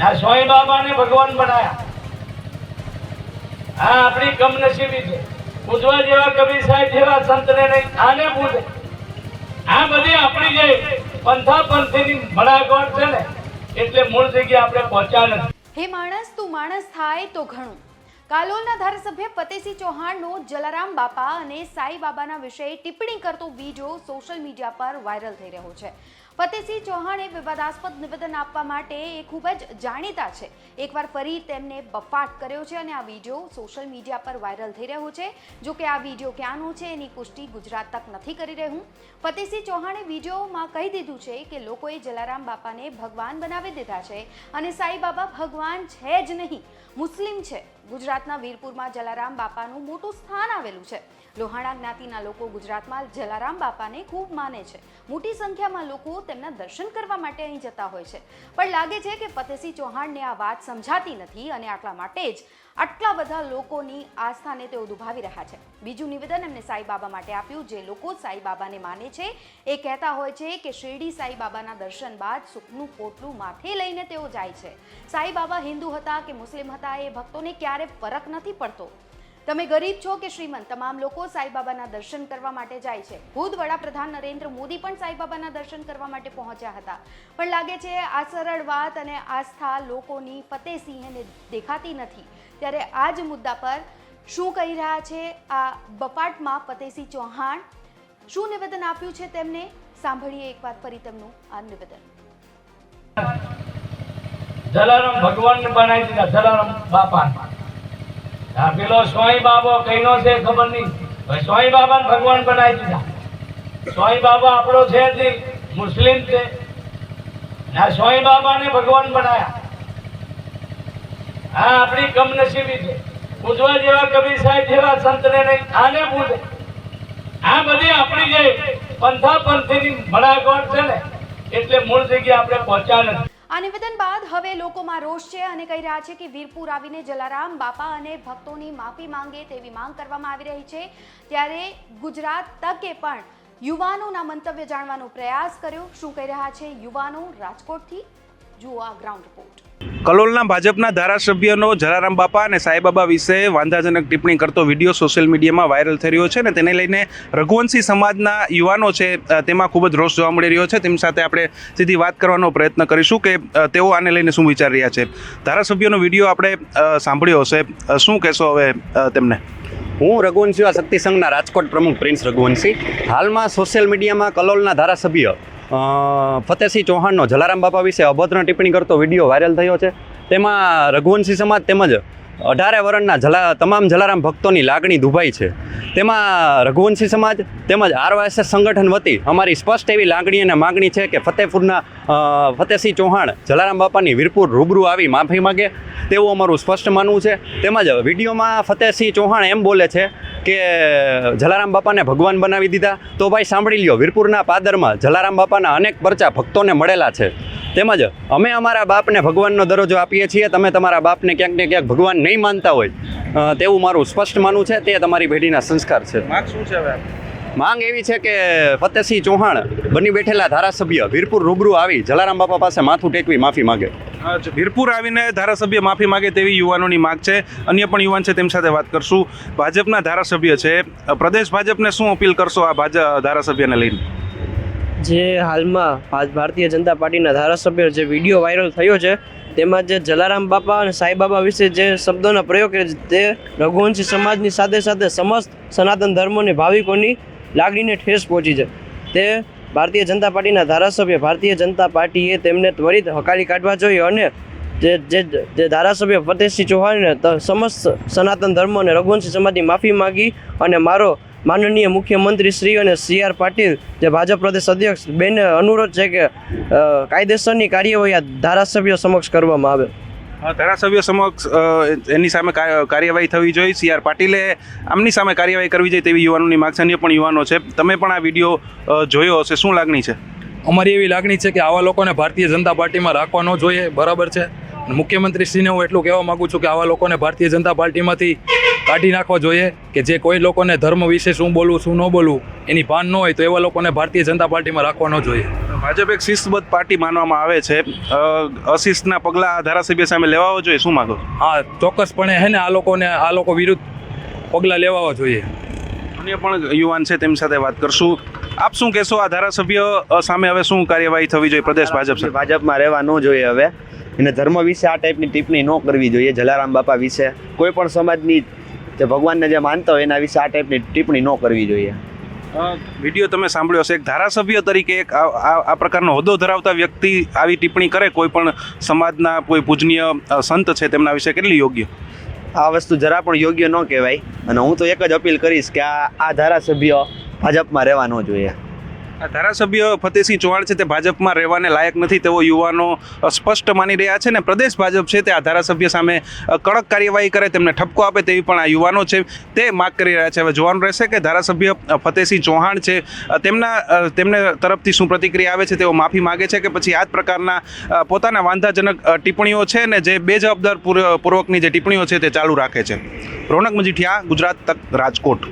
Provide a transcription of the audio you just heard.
આ સોય બાબાને ભગવાન બનાયા. આ આપણી કમનસીબી છે. પૂજવા જેવા કવિ સાહેબ જેવા સંતને નહીં, આને પૂજે. આ બધી આપણી જે પંથા પંથીની ભડાગોળ છે ને, એટલે મૂળ જગ્યાએ આપણે પહોંચ્યા નથી. હે માણસ, તું માણસ થાય તો ઘણું. કાલોલના ધારાસભ્ય ફતેસિંહ ચૌહાણનો જલારામ બાપા અને સાઈ બાબાના વિશે ટિપ્પણી કરતો વીડિયો સોશિયલ મીડિયા પર વાયરલ થઈ રહ્યો છે. ફતેસિંહ ચૌહાણે વિવાદાસ્પદ નિવેદન આપવા માટે એ ખૂબ જ જાણીતા છે. એકવાર ફરી તેમને બફાટ કર્યો છે અને આ વીડિયો સોશિયલ મીડિયા પર વાયરલ થઈ રહ્યો છે. જો કે આ વીડિયો ક્યાંનો છે એની પુષ્ટિ ગુજરાત તક નથી કરી રહ્યું. ફતેસિંહ ચૌહાણે વિડીયોમાં કહી દીધું છે કે લોકોએ જલારામ બાપાને ભગવાન બનાવી દીધા છે અને સાઈ બાબા ભગવાન છે જ નહીં. મુસ્લિમ છે. ગુજરાતના વીરપુરમાં જલારામ બાપાનું મોટું સ્થાન આવેલું છે. લોહાણા જ્ઞાતિના લોકો ગુજરાતમાં જલારામ બાપાને ખૂબ માને છે. મોટી સંખ્યામાં લોકો તેમના દર્શન કરવા માટે અહીં જતા હોય છે. પણ લાગે છે કે ફતેસિંહ ચૌહાણને આ વાત સમજાતી નથી અને આટલા માટે જ આટલા બધા લોકોની આસ્થાને તેઓ દુભાવી રહ્યા છે. બીજું નિવેદન એમને સાઈબાબા માટે આપ્યું, જે લોકો સાઈબાબાને માને છે. એ કહેતા હોય છે કે શિરડી સાઈબાબાના દર્શન બાદ સુખનું પોટલું માથે લઈને તેઓ જાય છે. સાઈબાબા હિન્દુ હતા કે મુસ્લિમ હતા એ ભક્તોને ક્યારે ફરક નથી પડતો? તમે ગરીબ છો કે શ્રીમંત? તમામ લોકો સાઈબાબાના દર્શન કરવા માટે જાય છે. ખુદ વડાપ્રધાન નરેન્દ્ર મોદી પણ સાઈબાબાના દર્શન કરવા માટે પહોંચ્યા હતા. પણ લાગે છે આ સરળ વાત અને આસ્થા લોકોની ફતેસિંહને દેખાતી નથી. ત્યારે આ જ મુદ્દા પર શું કહી રહ્યા છે આ બપાટમાં ફતેસિંહ ચૌહાણ? શું નિવેદન આપ્યું છે તેમને? સાંભળીએ એક વાત ફરી તેમનું આ નિવેદન. જલારામ ભગવાન બનાવી દીધા. જલારામ બાપા આ પેલો સ્વામી બાબો કઈનો છે ખબર નહીં. સ્વામી બાબાને ભગવાન બનાવી દીધા. સ્વામી બાબા આપણો છે જ નહીં મુસ્લિમ છે. ના સ્વામી બાબાને ભગવાન બનાયા. આ આપણી કમનસીબી છે. પૂજવા જેવા કબીર સાહેબ જેવા સંતને નહીં, આને પૂજે. આ બધી આપણી જે પંથા પંથીની ભડાગોળ છે ને, એટલે મૂળ જગ્યાએ આપણે પહોંચ્યા નથી. આ નિવેદન બાદ હવે લોકોમાં રોષ છે અને કહી રહ્યા છે કે વીરપુર આવીને જલારામ, બાપા અને ભક્તોની માફી માંગે તેવી માંગ કરવામાં આવી રહી છે. ત્યારે ગુજરાત તકે પણ યુવાનોના મંતવ્ય જાણવાનો પ્રયાસ કર્યો. શું કહી રહ્યા છે યુવાનો? રાજકોટથી જુઓ આ ગ્રાઉન્ડ રિપોર્ટ કલોલના ભાજપના ધારાસભ્યનો જલારામ બાપા અને સાંઈબાબા વિશે વાંધાજનક ટિપ્પણી કરતો વીડિયો સોશિયલ મીડિયામાં વાયરલ થઈ રહ્યો છે ને તેને લઈને રઘુવંશી સમાજના યુવાનો છે તેમાં ખૂબ જ રોષ જોવા મળી રહ્યો છે. તેમની સાથે આપણે સીધી વાત કરવાનો પ્રયત્ન કરીશું કે તેઓ આને લઈને શું વિચારી રહ્યા છે. ધારાસભ્યનો વીડિયો આપણે સાંભળ્યો હશે. શું કહેશો હવે તેમને? હું રઘુવંશી આ શક્તિ સંઘના રાજકોટ પ્રમુખ પ્રિન્સ રઘુવંશી. હાલમાં સોશિયલ મીડિયામાં કલોલના ધારાસભ્ય ફતેહસિંહ ચૌહાણનો જલારામ બાપા વિશે અભદ્ર ટિપ્પણી કરતો વીડિયો વાયરલ થયો છે. તેમાં રઘુવંશી સમાજ તેમજ અઢારે વર્ણના જલા તમામ જલારામ ભક્તોની લાગણી દુભાઈ છે. તેમાં રઘુવંશી સમાજ તેમજ આરવાયસએસ સંગઠન વતી અમારી સ્પષ્ટ એવી લાગણી અને માગણી છે કે ફતેહપુરના ફતેહસિંહ ચૌહાણ જલારામ બાપાની વીરપુર રૂબરૂ આવી માફી માગે. તેવું અમારું સ્પષ્ટ માનવું છે. તેમજ વિડીયોમાં ફતેહસિંહ ચૌહાણ એમ બોલે છે કે જલારામ બાપાને ભગવાન બનાવી દીધા. તો ભાઈ સાંભળી લ્યો, વીરપુરના પાદરમાં જલારામ બાપાના અનેક પરચા ભક્તોને મળેલા છે. તેમજ અમે અમારા બાપને ભગવાનનો દરજ્જો આપીએ છીએ. તમે તમારા બાપને ક્યાંક ને ક્યાંક ભગવાન નહીં માનતા હોય તેવું મારું સ્પષ્ટ માનવું છે. તે તમારી પેઢીના સંસ્કાર છે. માગ શું છે હવે માંગ એવી છે કે ફતેહસિંહ ચૌહાણ બની બેઠેલા ધારાસભ્ય વીરપુર રૂબરૂ આવી જલારામ બાપા પાસે માથું ટેકવી માફી માગે. વીરપુર આવીને ધારાસભ્ય માફી માગે તેવી યુવાનોની માગ છે. અન્ય પણ યુવાન છે તેમની સાથે વાત કરશું. ભાજપના ધારાસભ્ય છે. પ્રદેશ ભાજપને શું અપીલ કરશો આ ભાજપ ધારાસભ્યને લઈને? જે હાલમાં ભારતીય જનતા પાર્ટીના ધારાસભ્ય જે વીડિયો વાયરલ થયો છે, તેમાં જે જલારામ બાપા અને સાંઈ બાબા વિશે જે શબ્દોના પ્રયોગ કરે છે, તે રઘુવંશી સમાજની સાથે સાથે સમસ્ત સનાતન ધર્મોની ભાવિકોની લાગણીને ઠેસ પહોંચી છે. તે ભારતીય જનતા પાર્ટીના ધારાસભ્ય, ભારતીય જનતા પાર્ટીએ તેમને ત્વરિત હકાલી કાઢવા જોઈએ અને જે જે જે ધારાસભ્ય ફતેહસિંહ ચૌહાણને સમસ્ત સનાતન ધર્મ અને રઘુવંશી સમાજની માફી માગી અને મારો માનનીય મુખ્યમંત્રી શ્રી અને સી આર પાટીલ જે ભાજપ પ્રદેશ અધ્યક્ષ બેન અનુરોધ છે કે કાયદેસરની કાર્યવાહી આ ધારાસભ્યો સમક્ષ કરવામાં આવે. ધારાસભ્ય સમક્ષ એની સામે કાર્યવાહી થવી જોઈએ. સી આર પાટીલે આમની સામે કાર્યવાહી કરવી જોઈએ તેવી યુવાનોની માગ છે અન્ય પણ યુવાનો છે. તમે પણ આ વીડિયો જોયો હશે. શું લાગણી છે? અમારી એવી લાગણી છે કે આવા લોકોને ભારતીય જનતા પાર્ટીમાં રાખવા ન જોઈએ. બરાબર છે. અને મુખ્યમંત્રીશ્રીને હું એટલું કહેવા માગું છું કે આવા લોકોને ભારતીય જનતા પાર્ટીમાંથી કાઢી નાખવા જોઈએ કે જે કોઈ લોકોને ધર્મ વિશે શું બોલવું શું ન બોલવું એની ભાન ન હોય તો એવા લોકોને ભારતીય જનતા પાર્ટીમાં રાખવા ન જોઈએ. ભાજપ એક શિસ્તબદ્ધ પાર્ટી માનવામાં આવે છે. અશિસ્તના પગલાં આ ધારાસભ્ય સામે લેવાઓ જોઈએ શું માગો? હા ચોક્કસપણે હે ને આ લોકોને આ લોકો વિરુદ્ધ પગલાં લેવાવા જોઈએ. અન્ય પણ યુવાન છે તેમની સાથે વાત કરશું. આપ શું કહેશો આ ધારાસભ્ય સામે હવે શું કાર્યવાહી થવી જોઈએ પ્રદેશ ભાજપ ભાજપમાં રહેવા ન જોઈએ હવે. એને ધર્મ વિશે આ ટાઈપની ટિપ્પણી ન કરવી જોઈએ જલારામ બાપા વિશે. કોઈ પણ સમાજની જે ભગવાનને જે માનતા હોય એના વિશે આ ટાઈપની ટિપ્પણી ન કરવી જોઈએ. વીડિયો તમે સાંભળ્યો હશે. એક ધારાસભ્ય તરીકે એક આ પ્રકારનો હોદ્દો ધરાવતા વ્યક્તિ આવી ટિપ્પણી કરે. કોઈ પણ સમાજના કોઈ પૂજનીય સંત છે તેમના વિશે કેટલી યોગ્ય? આ વસ્તુ જરા પણ યોગ્ય ન કહેવાય. અને હું તો એક જ અપીલ કરીશ કે આ આ ધારાસભ્ય ભાજપમાં રહેવા ન જોઈએ. ધારાસભ્ય ફતેહસિંહ ચૌહાણ છે તે ભાજપમાં રહેવાને લાયક નથી. તેવો યુવાનો સ્પષ્ટ માની રહ્યા છે ને પ્રદેશ ભાજપ છે તે આ ધારાસભ્ય સામે કડક કાર્યવાહી કરે, તેમને ઠપકો આપે તેવી પણ આ યુવાનો છે તે માગ કરી રહ્યા છે. હવે જોવાનું રહેશે કે ધારાસભ્ય ફતેહસિંહ ચૌહાણ છે તેમના તેમને તરફથી શું પ્રતિક્રિયા આવે છે તેઓ માફી માગે છે કે પછી આ જ પ્રકારના પોતાના વાંધાજનક ટિપ્પણીઓ છે ને જે બેજવાબદાર પૂર્વ- પૂર્વકની જે ટિપ્પણીઓ છે તે ચાલુ રાખે છે. રોનક મજીઠિયા, ગુજરાત તક રાજકોટ.